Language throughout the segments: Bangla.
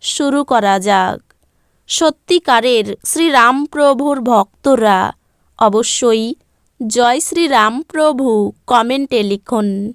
শুরু করা যাক। সত্যিকারের শ্রীরামপ্রভুর ভক্তরা অবশ্যই জয় শ্রীরামপ্রভু কমেন্টে লিখুন।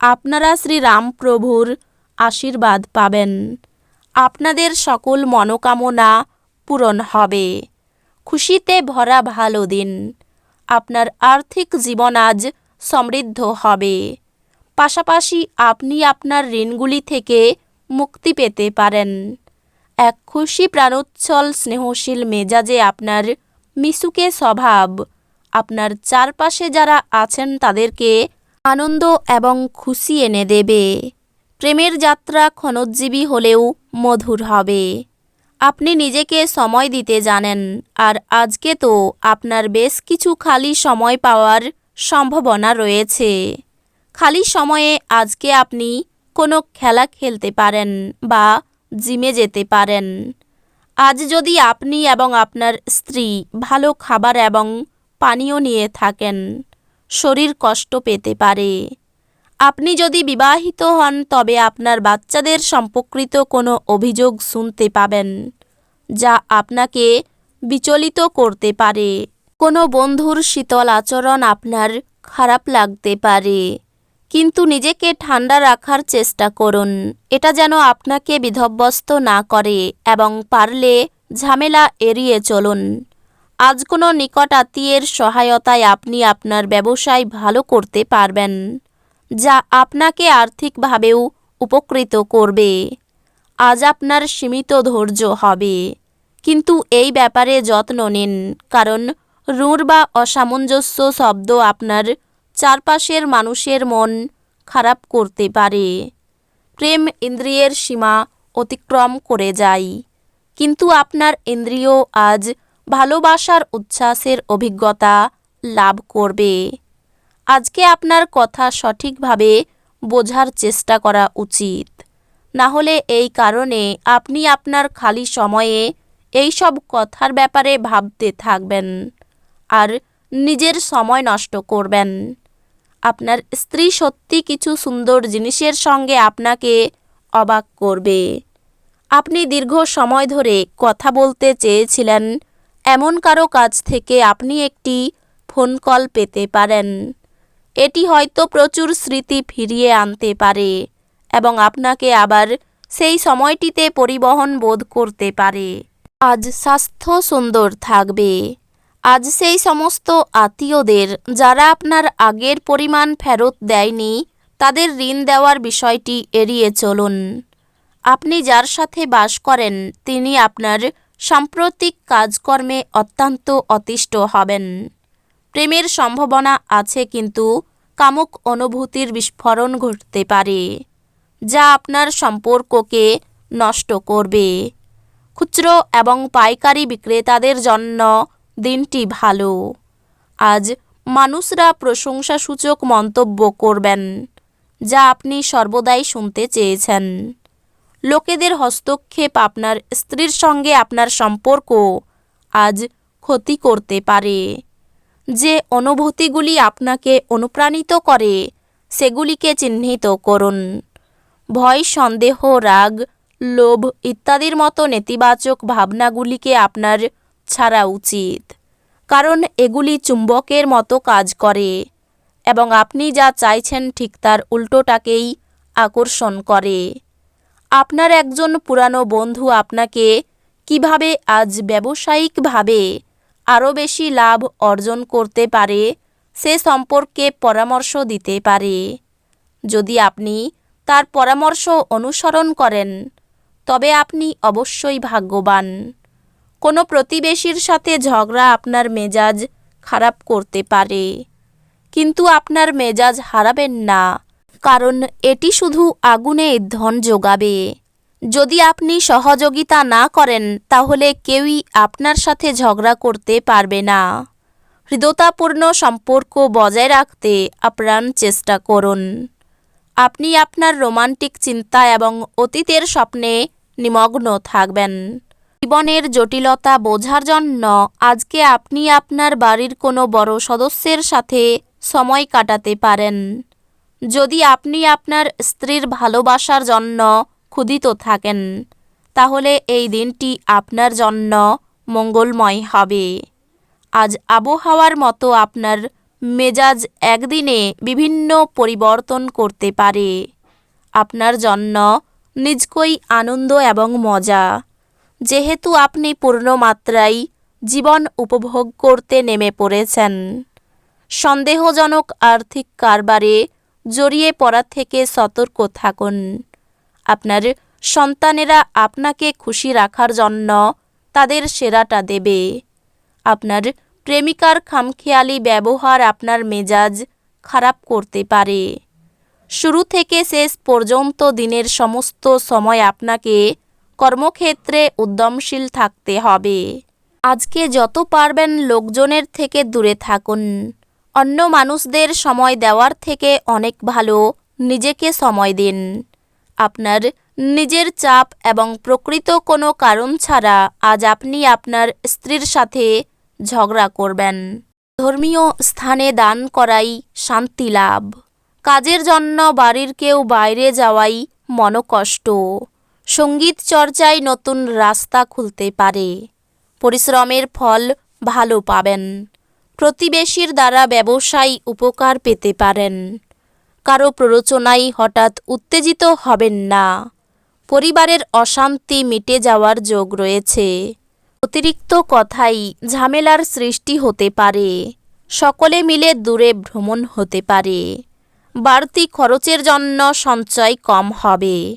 আপনারা শ্রীরামপ্রভুর আশীর্বাদ পাবেন। আপনাদের সকল মনোকামনা পূরণ হবে। খুশিতে ভরা ভালো দিন। আপনার আর্থিক জীবন আজ সমৃদ্ধ হবে। পাশাপাশি আপনি আপনার ঋণগুলি থেকে মুক্তি পেতে পারেন। এক খুশি প্রাণোচ্ছল, স্নেহশীল মেজাজে আপনার মিশুকে স্বভাব, আপনার চারপাশে যারা আছেন তাদেরকে আনন্দ এবং খুশি এনে দেবে। প্রেমের যাত্রা ক্ষণোজ্জীবী হলেও মধুর হবে। আপনি নিজেকে সময় দিতে জানেন, আর আজকে তো আপনার বেশ কিছু খালি সময় পাওয়ার সম্ভাবনা রয়েছে। খালি সময়ে আজকে আপনি কোনো খেলা খেলতে পারেন বা জিমে যেতে পারেন। আজ যদি আপনি এবং আপনার স্ত্রী ভালো খাবার এবং পানীয় নিয়ে থাকেন, শরীর কষ্ট পেতে পারে। আপনি যদি বিবাহিত হন, তবে আপনার বাচ্চাদের সম্পর্কিত কোনো অভিযোগ শুনতে পাবেন, যা আপনাকে বিচলিত করতে পারে। কোনো বন্ধুর শীতল আচরণ আপনার খারাপ লাগতে পারে। কিন্তু নিজেকে ঠান্ডা রাখার চেষ্টা করুন। এটা যেন আপনাকে বিধব্যস্ত না করে এবং পারলে ঝামেলা এড়িয়ে চলুন। আজ কোনো নিকট আত্মীয়ের সহায়তায় আপনি আপনার ব্যবসায় ভালো করতে পারবেন, যা আপনাকে আর্থিকভাবেও উপকৃত করবে। আজ আপনার সীমিত ধৈর্য হবে, কিন্তু এই ব্যাপারে যত্ন নিন, কারণ রুঁড় বা অসামঞ্জস্য শব্দ আপনার চারপাশের মানুষের মন খারাপ করতে পারে। প্রেম ইন্দ্রিয়ের সীমা অতিক্রম করে যায়। কিন্তু আপনার ইন্দ্রিয় আজ ভালোবাসার উচ্ছ্বাসের অভিজ্ঞতা লাভ করবে। আজকে আপনার কথা সঠিকভাবে বোঝার চেষ্টা করা উচিত। না হলে এই কারণে আপনি আপনার খালি সময়ে এই সব কথার ব্যাপারে ভাবতে থাকবেন আর নিজের সময় নষ্ট করবেন। আপনার স্ত্রী সত্যি কিছু সুন্দর জিনিসের সঙ্গে আপনাকে অবাক করবে। আপনি দীর্ঘ সময় ধরে কথা বলতে চেয়েছিলেন, এমন কারও কাছ থেকে আপনি একটি ফোন কল পেতে পারেন। এটি হয়তো প্রচুর স্মৃতি ফিরিয়ে আনতে পারে এবং আপনাকে আবার সেই সময়টিতে পরিবহন বোধ করতে পারে। আজ স্বাস্থ্য সুন্দর থাকবে। আজ সেই সমস্ত আত্মীয়দের যারা আপনার আগের পরিমাণ ফেরত দেয়নি, তাদের ঋণ দেওয়ার বিষয়টি এড়িয়ে চলুন। আপনি যার সাথে বাস করেন, তিনি আপনার সাম্প্রতিক কাজকর্মে অত্যন্ত অতিষ্ঠ হবেন। প্রেমের সম্ভাবনা আছে কিন্তু কামুক অনুভূতির বিস্ফোরণ ঘটতে পারে, যা আপনার সম্পর্ককে নষ্ট করবে। খুচরো এবং পাইকারি বিক্রেতাদের জন্য দিনটি ভালো। আজ মানুষরা প্রশংসাসূচক মন্তব্য করবেন, যা আপনি সর্বদাই শুনতে চেয়েছেন। লোকেদের হস্তক্ষেপ আপনার স্ত্রীর সঙ্গে আপনার সম্পর্ক আজ ক্ষতি করতে পারে। যে অনুভূতিগুলি আপনাকে অনুপ্রাণিত করে, সেগুলিকে চিহ্নিত করুন। ভয়, সন্দেহ, রাগ, লোভ ইত্যাদির মতো নেতিবাচক ভাবনাগুলিকে আপনার ছাড়া উচিত। কারণ এগুলি চুম্বকের মতো কাজ করে এবং আপনি যা চাইছেন ঠিক তার উল্টোটাকেই আকর্ষণ করে। আপনার একজন পুরানো বন্ধু আপনাকে কীভাবে আজ ব্যবসায়িকভাবে আরও বেশি লাভ অর্জন করতে পারে সে সম্পর্কে পরামর্শ দিতে পারে। যদি আপনি তার পরামর্শ অনুসরণ করেন, তবে আপনি অবশ্যই ভাগ্যবান। কোনো প্রতিবেশীর সাথে ঝগড়া আপনার মেজাজ খারাপ করতে পারে। কিন্তু আপনার মেজাজ হারাবেন না, কারণ এটি শুধু আগুনে ধন যোগাবে যদি আপনি সহযোগিতা না করেন, তাহলে কেউই আপনার সাথে ঝগড়া করতে পারবে না। হৃদয়তাপূর্ণ সম্পর্ক বজায় রাখতে আপ্রাণ চেষ্টা করুন। আপনি আপনার রোমান্টিক চিন্তা এবং অতীতের স্বপ্নে নিমগ্ন থাকবেন। জীবনের জটিলতা বোঝার জন্য আজকে আপনি আপনার বাড়ির কোনো বড় সদস্যের সাথে সময় কাটাতে পারেন। যদি আপনি আপনার স্ত্রীর ভালোবাসার জন্য ক্ষুদিত থাকেন, তাহলে এই দিনটি আপনার জন্য মঙ্গলময় হবে। আজ আবহাওয়ার মতো আপনার মেজাজ একদিনে বিভিন্ন পরিবর্তন করতে পারে। আপনার জন্য নিজকই আনন্দ এবং মজা যেহেতু আপনি পূর্ণ মাত্রায় জীবন উপভোগ করতে নেমে পড়েছেন। সন্দেহজনক আর্থিক কারবারে জড়িয়ে পড়া থেকে সতর্ক থাকুন। আপনার সন্তানেরা আপনাকে খুশি রাখার জন্য তাদের সেরাটা দেবে। আপনার প্রেমিকার খামখেয়ালি ব্যবহার আপনার মেজাজ খারাপ করতে পারে। শুরু থেকে শেষ পর্যন্ত দিনের সমস্ত সময় আপনাকে কর্মক্ষেত্রে উদ্যমশীল থাকতে হবে। আজকে যত পারবেন লোকজনের থেকে দূরে থাকুন। অন্য মানুষদের সময় দেওয়ার থেকে অনেক ভালো, নিজেকে সময় দিন। আপনার নিজের চাপ এবং প্রকৃত কোনো কারণ ছাড়া আজ আপনি আপনার স্ত্রীর সাথে ঝগড়া করবেন। ধর্মীয় স্থানে দান করাই শান্তি লাভ। কাজের জন্য বাড়ির কেউ বাইরে যাওয়াই মনকষ্ট। সংগীত চর্চায় নতুন রাস্তা খুলতে পারে। পরিশ্রমের ফল ভালো পাবেন। প্রতিবেশীর দ্বারা ব্যবসায়ী উপকার পেতে পারেন। কারও প্ররোচনায় হঠাৎ উত্তেজিত হবেন না। পরিবারের অশান্তি মিটে যাওয়ার যোগ রয়েছে। অতিরিক্ত কথাই ঝামেলার সৃষ্টি হতে পারে। সকলে মিলে দূরে ভ্রমণ হতে পারে। বাড়তি খরচের জন্য সঞ্চয় কম হবে।